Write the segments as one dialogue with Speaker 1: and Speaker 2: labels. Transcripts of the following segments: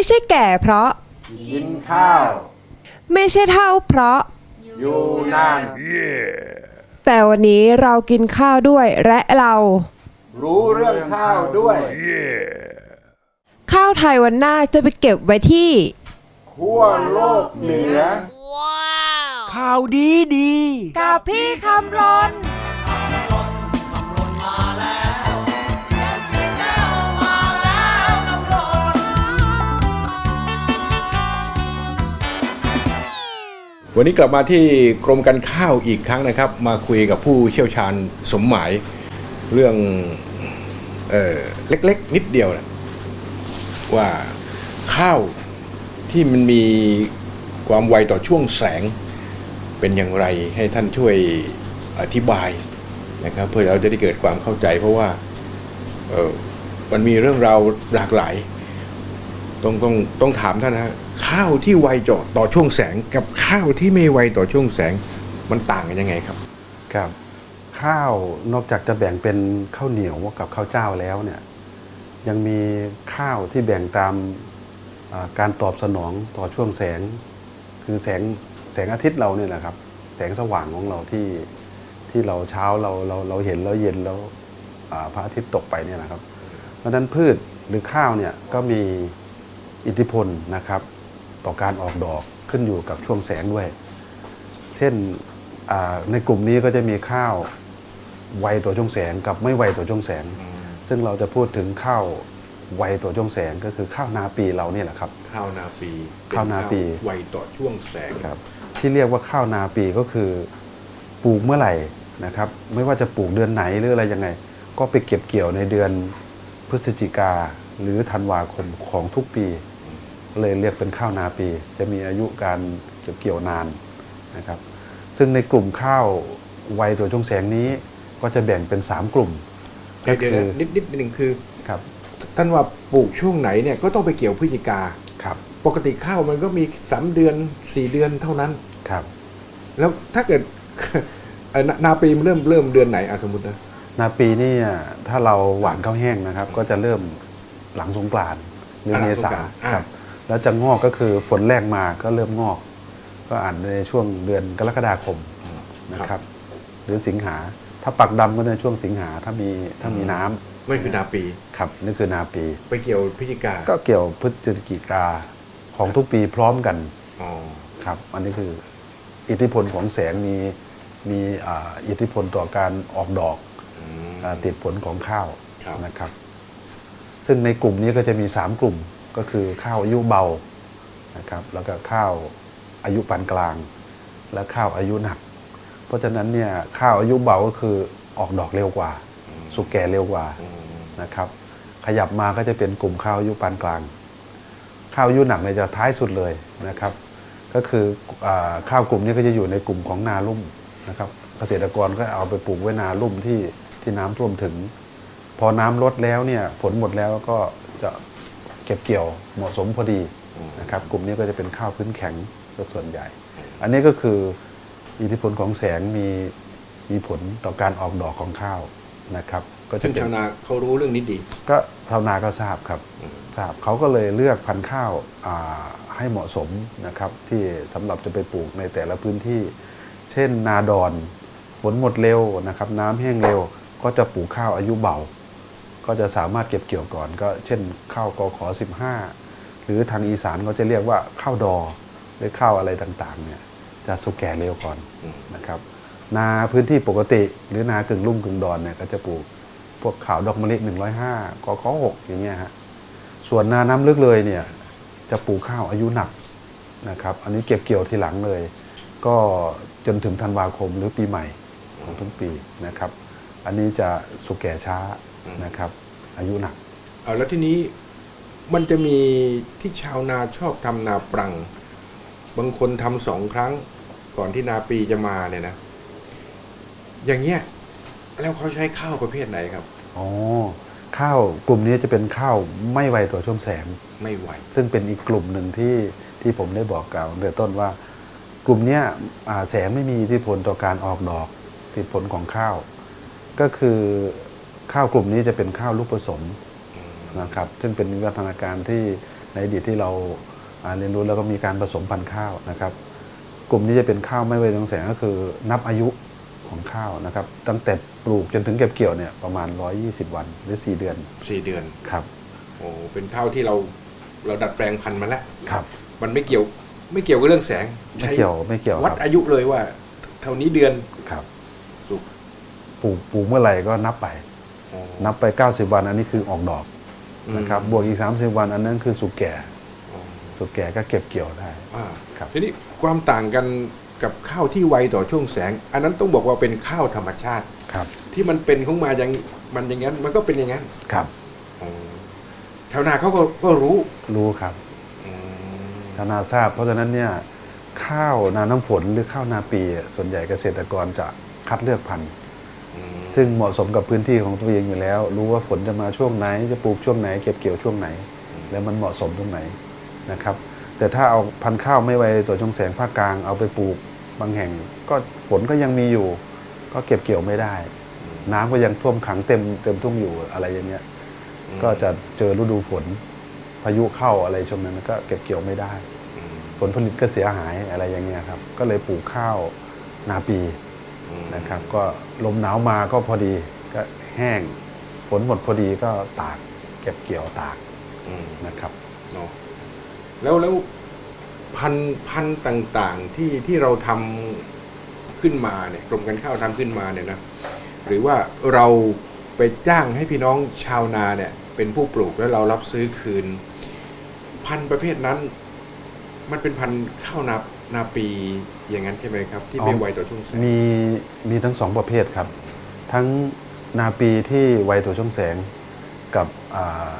Speaker 1: ไม่ใช่แก่เพราะ
Speaker 2: กินข้าว
Speaker 1: ไม่ใช่เท่าเพราะ
Speaker 2: อยู่นาน
Speaker 1: แต่วันนี้เรากินข้าวด้วยและเรา
Speaker 2: รู้เรื่องข้าวด้วย
Speaker 1: ข้าวไทยวันหน้าจะไปเก็บไว้ที่
Speaker 2: ขั้วโลกเหนือ
Speaker 3: ข่าวดีดี
Speaker 1: กับพี่คำรน
Speaker 4: วันนี้กลับมาที่กรมการข้าวอีกครั้งนะครับ มาคุยกับผู้เชี่ยวชาญสมหมายเรื่องเออเล็กๆ นิดเดียวนะว่าข้าวที่มันมีความไวต่อช่วงแสงเป็นอย่างไรให้ท่านช่วยอธิบายนะครับ เพื่อเราจะได้เกิดความเข้าใจเพราะว่ามันมีเรื่องราวหลากหลาย ต้องต้องต้องถามท่านนะข้าวที่ไวต่อต่อช่วงแสงกับข้าวที่ไม่ไวต่อช่วงแสงมันต่างกันยังไงครับ
Speaker 5: ครับ ข้าวนอกจากจะแบ่งเป็นข้าวเหนียวกับข้าวเจ้าแล้วเนี่ยยังมีข้าวที่แบ่งตามการตอบสนองต่อช่วงแสง คือแสงแสงอาทิตย์เราเนี่ยนะครับ แสงสว่างของเราที่ที่เราเช้าเราเราเราเห็นแล้วเย็นแล้วพระอาทิตย์ตกไปเนี่ยนะครับ เพราะฉะนั้นพืชหรือข้าวเนี่ยก็มี อิทธิพลนะครับต่อการออกดอกขึ้นอยู่กับช่วงแสงด้วย เช่นอ่าในกลุ่มนี้ก็จะมีข้าวไวต่อช่วงแสงกับไม่ไวต่อช่วงแสง ซึ่งเราจะพูดถึงข้าวไวต่อช่วงแสงก็คือข้าวนาปีเราเนี่ยแหละครับ
Speaker 4: ข้าวนาปี
Speaker 5: ข้าวนาปี
Speaker 4: ไวต่อช่วงแสง
Speaker 5: ครับ ที่เรียกว่าข้าวนาปีก็คือปลูกเมื่อไหร่นะครับ ไม่ว่าจะปลูกเดือนไหนหรืออะไรยังไง ก็ไปเก็บเกี่ยวในเดือนพฤศจิกาหรือธันวาคมของทุกปี เลยเรียกเป็นข้าวนาปี จะมีอายุการเก็บเกี่ยวนานนะครับ ซึ่งในกลุ่มข้าวไวต่อช่วงแสงนี้ก็จะแบ่งเป็น 3 กลุ่ม
Speaker 4: เดี๋ยวเดี๋ยวนิดนิดนิดหนึ่งคือ
Speaker 5: ครับ
Speaker 4: ท่านว่าปลูกช่วงไหนเนี่ยก็ต้องไปเกี่ยวพฤศจิกา
Speaker 5: ครับ
Speaker 4: ปกติข้าวมันก็มีสามเดือนสี่เดือนเท่านั้น
Speaker 5: ครับ
Speaker 4: แล้วถ้าเกิดเอ่อนานาปีมันเริ่มเริ่มเดือนไหนอะสมมตินะ
Speaker 5: นาปีนี่ถ้าเราหวานข้าวแห้งนะครับ ก็จะเริ่มหลังสงกรานต์หรือ
Speaker 4: อ่า
Speaker 5: เมษา
Speaker 4: หลังสงกรานต์อ่า
Speaker 5: ครับ แล้วจะงอกก็คือฝนแรกมาก็เริ่มงอก ก็อ่านในช่วงเดือนกรกฎาคมนะครับ หรือสิงหาถ้าปักดำก็ในช่วงสิงหาถ้ามีถ้ามีน้ำ
Speaker 4: ไม่คือนาปี
Speaker 5: ครับนี่คือนาปี
Speaker 4: ไปเกี่ยวพฤศจิกา
Speaker 5: ก็เกี่ยวพฤศจิกาของทุกปีพร้อมกัน
Speaker 4: อ๋อ
Speaker 5: ครับ อันนี้คืออิทธิพลของแสงมีมีอ่าอิทธิพลต่อการออกดอก
Speaker 4: อืม
Speaker 5: อ่าติดผลของข้าว
Speaker 4: ครับ
Speaker 5: นะครับ ซึ่งในกลุ่มนี้ก็จะมี 3 กลุ่ม ก็คือข้าวอายุเบานะครับแล้วก็ข้าวอายุปานกลาง และข้าวอายุหนัก เพราะฉะนั้นเนี่ยข้าวอายุเบาก็คือออกดอกเร็วกว่า สุกแก่เร็วกว่านะครับ ขยับมาก็จะเป็นกลุ่มข้าวอายุปานกลาง ข้าวอายุหนักเนี่ยจะท้ายสุดเลยนะครับ ก็คืออข้าวกลุ่มนี้ก็จะอยู่ในกลุ่มของนาลุ่มนะครับ เกษตรกรก็เอาไปปลูกไว้นาลุ่มที่ที่น้ำท่วมถึง พอน้ำลดแล้วเนี่ยฝนหมดแล้วก็จะ ก็บเกี่ยวเหมาะสมพอดีนะครับกลุ่มนี้ก็จะเป็นข้าวพื้นแข็งก็ส่วนใหญ่ อันนี้ก็คืออิทธิพลของแสงมีมีผลต่อการออกดอกของข้าวนะครับ ก็จะ
Speaker 4: ซึ่ง
Speaker 5: เป็น
Speaker 4: ชาวนาเขารู้เรื่องนี้ดี
Speaker 5: ก็ชาวนาก็ทราบครับ
Speaker 4: อืม
Speaker 5: ทราบเขาก็เลยเลือกพันธุ์ข้าวอ่าให้เหมาะสมนะครับที่สำหรับจะไปปลูกในแต่ละพื้นที่ เช่นนาดอนฝนหมดเร็วนะครับ น้ำแห้งเร็วก็จะปลูกข้าวอายุเบา ก็จะสามารถเก็บเกี่ยวก่อน ก็เช่นข้าวกขอ15 หรือทางอีสานก็จะเรียกว่าข้าวดอหรือข้าวอะไรต่างๆเนี่ยจะสุกแก่เร็วก่อนนะครับ นาพื้นที่ปกติ หรือนากึ่งลุ่มกึ่งดอนเนี่ยก็จะปลูกพวกขาวดอกมะลิ105กขอ6อย่างเงี้ยฮะส่วนนาน้ำลึกเลยเนี่ยจะปลูกข้าวอายุหนักนะครับ อันนี้เก็บเกี่ยวทีหลังเลย ก็จนถึงธันวาคมหรือปีใหม่ของทุกปีนะครับ อันนี้จะสุกแก่ช้า นะครับ อายุหนัก
Speaker 4: เอาแล้วทีนี้มันจะมีที่ชาวนาชอบทำนาปรัง บางคนทำสองครั้งก่อนที่นาปีจะมาเนี่ยนะ อย่างเงี้ยแล้วเขาใช้ข้าวประเภทไหนครับ
Speaker 5: อ๋อข้าวกลุ่มนี้จะเป็นข้าวไม่ไวต่อช่วงแสง
Speaker 4: ไม่ไหว
Speaker 5: ซึ่งเป็นอีกกลุ่มหนึ่งที่ที่ผมได้บอกกล่าวตั้งแต่ต้นว่า กลุ่มเนี้ยอ่าแสงไม่มีอิทธิพลต่อการออกดอกติดผลของข้าว ก็คือ ข้าวกลุ่มนี้จะเป็นข้าวลูกผสมนะครับซึ่งเป็นวิวัฒนาการที่ในอดีตที่เราอ่าเรียนรู้แล้วก็มีการผสมพันธุ์ข้าวนะครับ กลุ่มนี้จะเป็นข้าวไม่ไวทองแสงก็คือนับอายุของข้าวนะครับ ตั้งแต่ปลูกจนถึงเก็บเกี่ยวเนี่ยประมาณ 120 วันหรือ 4 เดือน
Speaker 4: สี่เดือน
Speaker 5: ครับ
Speaker 4: โอ้เป็นข้าวที่เราเราดัดแปลงพันธุ์มาแล้ว
Speaker 5: ครับ
Speaker 4: มันไม่เกี่ยวไม่เกี่ยวกับเรื่องแสง
Speaker 5: ไม่เกี่ยวไม่เกี่ยวค
Speaker 4: วัด
Speaker 5: รับ
Speaker 4: อายุเลยว่า เท่านี้เดือน
Speaker 5: ครับ
Speaker 4: สุก
Speaker 5: ปลูกปลูกเมื่อไหร่ก็นับไป
Speaker 4: อ๋อ
Speaker 5: นับไป 90 วันอันนี้คือออกดอกนะครับ
Speaker 4: อืม
Speaker 5: บวกอีก 30 วันอันนั้นคือสุกแก่
Speaker 4: อ๋อ
Speaker 5: สุกแก่ก็เก็บเกี่ยวได้
Speaker 4: อ่า
Speaker 5: ครับ
Speaker 4: ทีนี้ความต่างกันกับข้าวที่ไวต่อช่วงแสง อันนั้นต้องบอกว่าเป็นข้าวธรรมชาติ
Speaker 5: ครับ
Speaker 4: ที่มันเป็นของมาอย่างมันอย่างนั้น มันก็เป็นอย่างนั้น
Speaker 5: ครับ
Speaker 4: อ๋อชาวนาเขาก็ก็รู้
Speaker 5: รู้ครับ
Speaker 4: อืม
Speaker 5: ชาวนาทราบ เพราะฉะนั้นเนี่ยข้าวนาน้ำฝนหรือข้าวนาปี ส่วนใหญ่เกษตรกรจะคัดเลือกพันธุ์
Speaker 4: อืม
Speaker 5: ซึ่งเหมาะสมกับพื้นที่ของตัวเองอยู่แล้ว รู้ว่าฝนจะมาช่วงไหน จะปลูกช่วงไหน เก็บเกี่ยวช่วงไหน แล้วมันเหมาะสมตรงไหนนะครับ แต่ถ้าเอาพันธุ์ข้าวไม่ไวต่อช่วงแสงภาคกลางเอาไปปลูกบางแห่ง ก็ฝนก็ยังมีอยู่ ก็เก็บเกี่ยวไม่ได้ น้ำก็ยังท่วมขังเต็มเต็มทุ่งอยู่อะไรอย่างเงี้ยก็จะเจอฤดูฝนพายุเข้าอะไรช่วงนั้นก็เก็บเกี่ยวไม่ได้
Speaker 4: อืม
Speaker 5: ผลผลิตก็เสียหายอะไรอย่างเงี้ยครับ ก็เลยปลูกข้าวนาปี
Speaker 4: อืม
Speaker 5: นะครับ ก็ลมหนาวมาก็พอดีก็แห้งฝนหมดพอดีก็ตาก เก็บเกี่ยวตาก
Speaker 4: อืม
Speaker 5: นะครับ
Speaker 4: เนาะแล้วแล้วพันธุ์พันธุ์ต่างๆที่ที่เราทำขึ้นมาเนี่ยกรมการข้าวทำขึ้นมาเนี่ยนะหรือว่าเราไปจ้างให้พี่น้องชาวนาเนี่ย เป็นผู้ปลูกแล้วเรารับซื้อคืน พันธุ์ประเภทนั้น มันเป็นพันธุ์ข้าวนานาปีอย่างนั้นใช่ไหมครับ ที่ไม่
Speaker 5: อ๋อ
Speaker 4: ไวต่อช่วงแสง
Speaker 5: มีมีทั้งสองประเภทครับ ทั้งนาปีที่ไวต่อช่วงแสงกับอ่า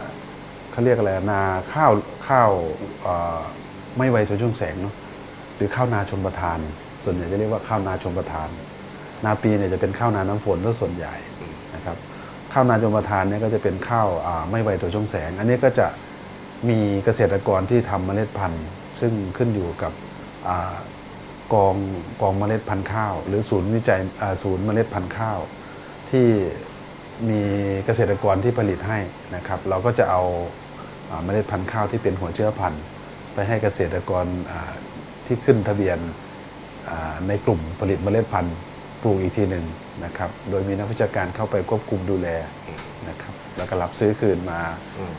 Speaker 5: เขาเรียกอะไรนาข้าวข้าวอ่าไม่ไวต่อช่วงแสงเนาะหรือข้าวนาชนประทาน ส่วนใหญ่จะเรียกว่าข้าวนาชนประทาน นาปีเนี่ยจะเป็นข้าวนาน้ำฝนซะส่วนใหญ่นะครับข้าวนาชนประทานเนี่ยก็จะเป็นข้าวอ่าไม่ไวต่อช่วงแสง อันนี้ก็จะมีเกษตรกรที่ทำเมล็ดพันธุ์ ซึ่งขึ้นอยู่กับอ่ากองกองเมล็ดพันธุ์ข้าว หรือศูนย์วิจัยอ่าศูนย์เมล็ดพันธุ์ข้าว ที่มีเกษตรกรที่ผลิตให้นะครับ เราก็จะเอาอ่าเมล็ดพันธุ์ข้าวที่เป็นหัวเชื้อพันธุ์ ไปให้เกษตรกรอ่าที่ขึ้นทะเบียนอ่าในกลุ่มผลิตเมล็ดพันธุ์ปลูกอีกทีหนึ่งนะครับ โดยมีนักวิชาการเข้าไปควบคุมดูแลนะครับ แล้วก็รับซื้อคืนมา
Speaker 4: อืม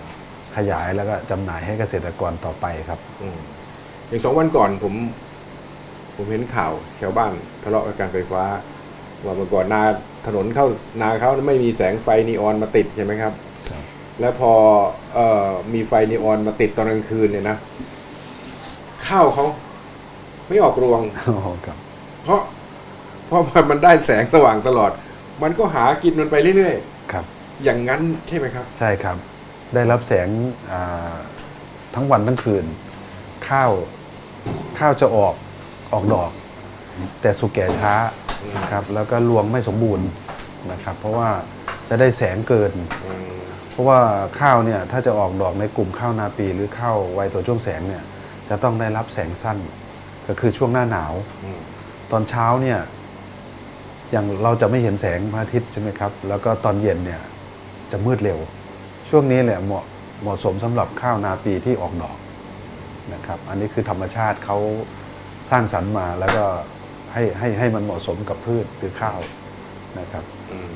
Speaker 5: ขยายแล้วก็จำหน่ายให้เกษตรกรต่อไปครับ
Speaker 4: อืมอย่างสองวันก่อนผม ผมเห็นข่าวชาวบ้านทะเลาะกับการไฟฟ้า ว่าเมื่อก่อนนาถนนเข้านาเขาไม่มีแสงไฟนีออนมาติดใช่ไหมครับ
Speaker 5: ครับ
Speaker 4: แล้วพอเออมีไฟนีออนมาติดตอนกลางคืนเนี่ยนะข้าวเขาไม่ออกรวง
Speaker 5: อ๋อครับ
Speaker 4: เพราะเพราะมันได้แสงสว่างตลอด มันก็หากินมันไปเรื่อย
Speaker 5: ครับ
Speaker 4: ๆอย่างนั้นใช่ไหมครับ
Speaker 5: ใช่ครับ ได้รับแสงอ่าทั้งวันทั้งคืน ข้าว ข้าวจะออกออกดอก แต่สุกแก่ช้านะครับแล้วก็รวงไม่สมบูรณ์นะครับ เพราะว่าจะได้แสงเกิน เพราะว่าข้าวเนี่ยถ้าจะออกดอกในกลุ่มข้าวนาปีหรือข้าวไวตัวช่วงแสงเนี่ยจะต้องได้รับแสงสั้น ก็คือช่วงหน้าหนาว
Speaker 4: อ
Speaker 5: ตอนเช้าเนี่ยอย่างเราจะไม่เห็นแสงพระอาทิตย์ใช่ไหมครับ แล้วก็ตอนเย็นเนี่ยจะมืดเร็ว ช่วงนี้แหละเหมาะเหมาะสมสำหรับข้าวนาปีที่ออกดอก นะครับ อันนี้คือธรรมชาติเขาสร้างสรรค์มาแล้วก็ให้ให้ให้มันเหมาะสมกับพืชหรือข้าวนะครับ
Speaker 4: อืม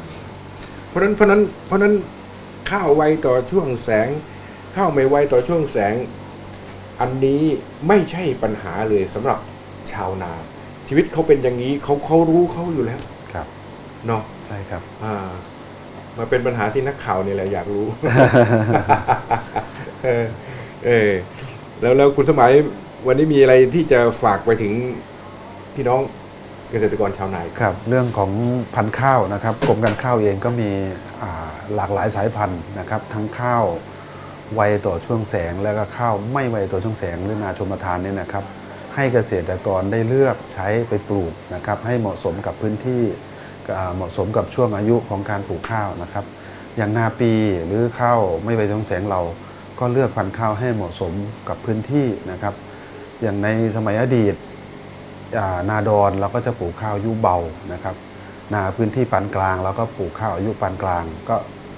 Speaker 4: เพราะฉะนั้นเพราะฉะนั้นเพราะฉะนั้นข้าวไวต่อช่วงแสง ข้าวไม่ไวต่อช่วงแสง อันนี้ไม่ใช่ปัญหาเลยสำหรับชาวนา ชีวิตเขาเป็นอย่างนี้เขาเขารู้เขาอยู่แล้ว
Speaker 5: ครับ
Speaker 4: เนาะ
Speaker 5: ใช่ครับ
Speaker 4: อ่ามาเป็นปัญหาที่นักข่าวเนี่ยแหละอยากรู้ เออเออ แล้วแล้วคุณสมัยวันนี้มีอะไรที่จะฝากไปถึงพี่น้องเกษตรกรชาวนา
Speaker 5: ครับ เรื่องของพันธุ์ข้าวนะครับกรมการข้าวเองก็มีหลากหลายสายพันธุ์นะครับ ทั้งข้าวไวต่อช่วงแสงแล้วก็ข้าวไม่ไวต่อช่วงแสงหรือนาชมทานเนี่ยนะครับ ให้เกษตรกรได้เลือกใช้ไปปลูกนะครับ ให้เหมาะสมกับพื้นที่เหมาะสมกับช่วงอายุของการปลูกข้าวนะครับ อย่างนาปีหรือข้าวไม่ไวต่อช่วงแสงเรา ก็เลือกพันธุ์ข้าวให้เหมาะสมกับพื้นที่นะครับ อย่างในสมัยอดีตนาดอนเราก็จะปลูกข้าวอายุเบานะครับนาพื้นที่ปานกลางเราก็ปลูกข้าวอายุปานกลาง ก็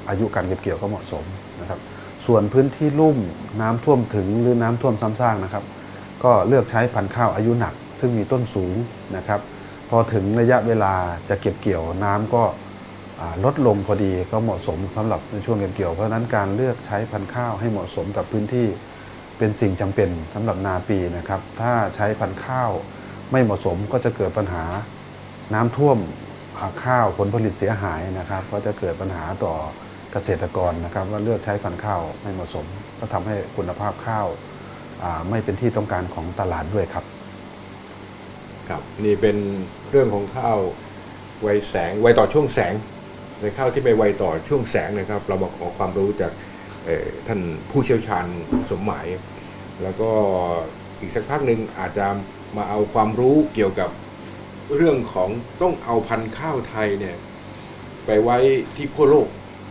Speaker 5: อายุการเก็บเกี่ยวก็เหมาะสมนะครับ ส่วนพื้นที่ลุ่มน้ำท่วมถึงหรือน้ำท่วมซ้ำซากนะครับ ก็เลือกใช้พันธุ์ข้าวอายุหนัก ซึ่งมีต้นสูงนะครับ พอถึงระยะเวลาจะเก็บเกี่ยวน้ำก็ ลดลงพอดีก็เหมาะสมสำหรับในช่วงเก็บเกี่ยว เพราะนั้นการเลือกใช้พันธุ์ข้าวให้เหมาะสมกับพื้นที่เป็นสิ่งจำเป็นสำหรับนาปีนะครับ ถ้าใช้พันธุ์ข้าวไม่เหมาะสมก็จะเกิดปัญหาน้ำท่วมข้าวผลผลิตเสียหายนะครับ ก็จะเกิดปัญหาต่อเกษตรกรนะครับ ว่าเลือกใช้พันธุ์ข้าวไม่เหมาะสม ก็ทำให้คุณภาพข้าวาไม่เป็นที่ต้องการของตลาดด้วยครับ
Speaker 4: ครับนี่เป็นเรื่องของข้าวไวแสงไวต่อช่วงแสง ในข้าวที่ไม่ไวต่อช่วงแสงนะครับ เรามาขอความรู้จากเอ่อท่านผู้เชี่ยวชาญสมหมาย แล้วก็อีกสักพักหนึ่งอาจจะมาเอาความรู้เกี่ยวกับเรื่องของต้องเอาพันธุ์ข้าวไทยเนี่ยไปไว้ที่ขั้วโลก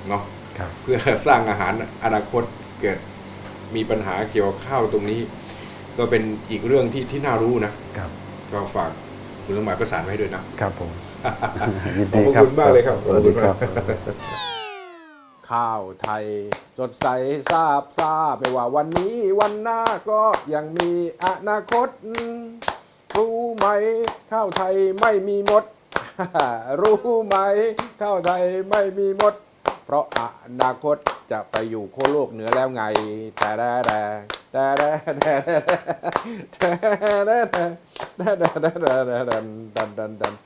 Speaker 4: เนาะ
Speaker 5: ครับ
Speaker 4: เพื่อสร้างอาหารอนาคตเกิดมีปัญหาเกี่ยวกับข้าวตรงนี้ ก็เป็นอีกเรื่องที่ที่น่ารู้นะ
Speaker 5: ครับ
Speaker 4: ก็ฝากคุณสมหมายประสานไว้ด้วยนะ
Speaker 5: ครับผม ยิน
Speaker 4: ขอบ
Speaker 5: ดี
Speaker 4: พระ
Speaker 5: ครับ
Speaker 4: คุณมากเลยครับ
Speaker 5: สวัสดีครับ
Speaker 2: ข้าวไทย สดใสซาบซาไม่ว่าวันนี้วันหน้าก็ยังมีอนาคต รู้ไหม ข้าวไทยไม่มีมด รู้ไหม ข้าวไทยไม่มีมด เพราะอนาคตจะไปอยู่โคโลกเหนือแล้วไง แต่แด่แต่แต่แด่แต่แต่แด่แต่แต่แต่แต่แต่แส